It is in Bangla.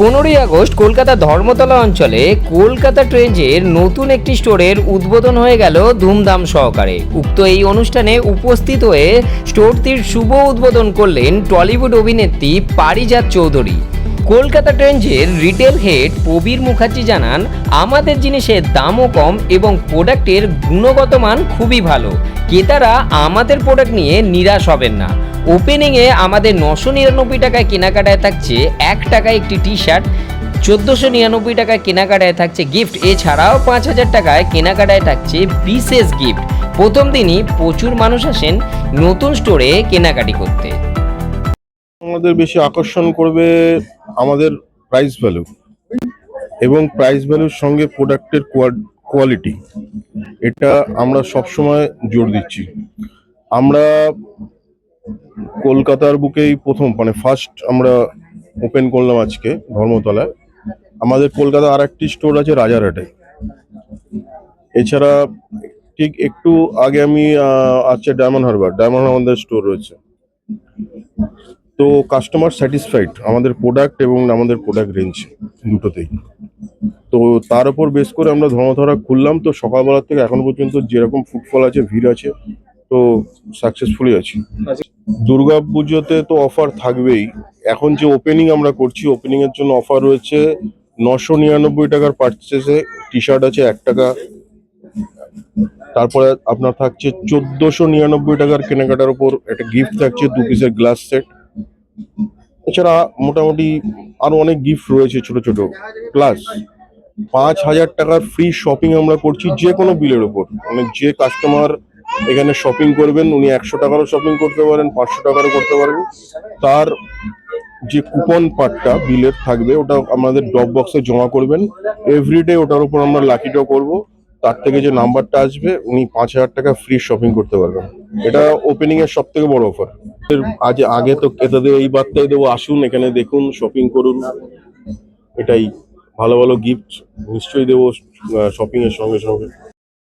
পনেরোই আগস্ট কলকাতা ধর্মতলা অঞ্চলে কলকাতা ট্রেঞ্জের নতুন একটি স্টোরের উদ্বোধন হয়ে গেল ধুমধাম সহকারে। উক্ত এই অনুষ্ঠানে উপস্থিত হয়ে স্টোরটির শুভ উদ্বোধন করলেন টলিউড অভিনেত্রী পারিজাত চৌধুরী। কলকাতা ট্রেন্ডসের রিটেল হেড প্রবীর মুখার্জি জানান, আমাদের জিনিসের দামও কম এবং প্রোডাক্টের গুণগত মান খুবই ভালো। ক্রেতারা আমাদের প্রোডাক্ট নিয়ে নিরাশ হবেন না। ওপেনিংয়ে আমাদের নশো নিরানব্বই টাকায় কেনাকাটায় থাকছে এক টাকায় একটি টি শার্ট চোদ্দোশো নিরানব্বই টাকায় কেনাকাটায় থাকছে গিফট। এছাড়াও পাঁচ হাজার টাকায় কেনাকাটায় থাকছে বিশেষ গিফট। প্রথম দিনই প্রচুর মানুষ আসেন নতুন স্টোরে কেনাকাটি করতে। আমাদের বেশি আকর্ষণ করবে আমাদের প্রাইস ভ্যালু এবং প্রাইস ভ্যালুর সঙ্গে প্রোডাক্টের কোয়ালিটি এটা আমরা সবসময় জোর দিচ্ছি। আমরা কলকাতার বুকেই প্রথম মানে ফার্স্ট আমরা ওপেন করলাম আজকে ধর্মতলায়। আমাদের কলকাতা আর একটি স্টোর আছে রাজারহাটে। এছাড়া ঠিক একটু আগে আমি আছে ডায়মন্ড হারবার, ডায়মন্ড আমাদের স্টোর রয়েছে। তো কাস্টমার স্যাটিসফাইড আমাদের প্রোডাক্ট এবং আমাদের প্রোডাক্ট রেঞ্জ দুটোতেই। তো তার উপর বেস করে আমরা ধর্মধরা খুললাম, তো সকালবেলা থেকে এখন পর্যন্ত যেরকম ফুটফল আছে, ভিড় আছে, তো সাকসেসফুলি আছি। দুর্গা পুজোতে তো অফার থাকবেই। এখন যে ওপেনিং আমরা করছি ওপেনিং এর জন্য অফার রয়েছে নশো নিরানব্বই টাকার পার্চেসে টি শার্ট আছে এক টাকা। তারপরে আপনার থাকছে চোদ্দশো নিরানব্বই টাকার কেনাকাটার উপর একটা গিফট থাকছে, দু পিসের গ্লাস সেট এছাড়া মোটামুটি আরও অনেক গিফট রয়েছে ছোট ছোট। প্লাস পাঁচ হাজার টাকার ফ্রি শপিং আমরা করছি যে কোনো বিলের ওপর মানে যে কাস্টমার এখানে শপিং করবেন, উনি একশো টাকারও শপিং করতে পারেন, পাঁচশো টাকারও করতে পারেন। তার যে কুপন পার্টটা বিলের থাকবে, ওটা আমাদের ড্রপ বক্সে জমা করবেন। এভরিডে ওটার উপর আমরা লাকি ড্র করব। তার থেকে যে নাম্বারটা আসবে, উনি পাঁচ হাজার টাকা ফ্রি শপিং করতে পারবেন। এটা ওপেনিং এর সব থেকে বড় অফার আজ আগে তো ক্রেতাদের এই বার্তায় দেবো, আসুন এখানে দেখুন শপিং করুন। এটাই ভালো ভালো গিফট নিশ্চয়ই দেবো শপিং এর সঙ্গে সঙ্গে।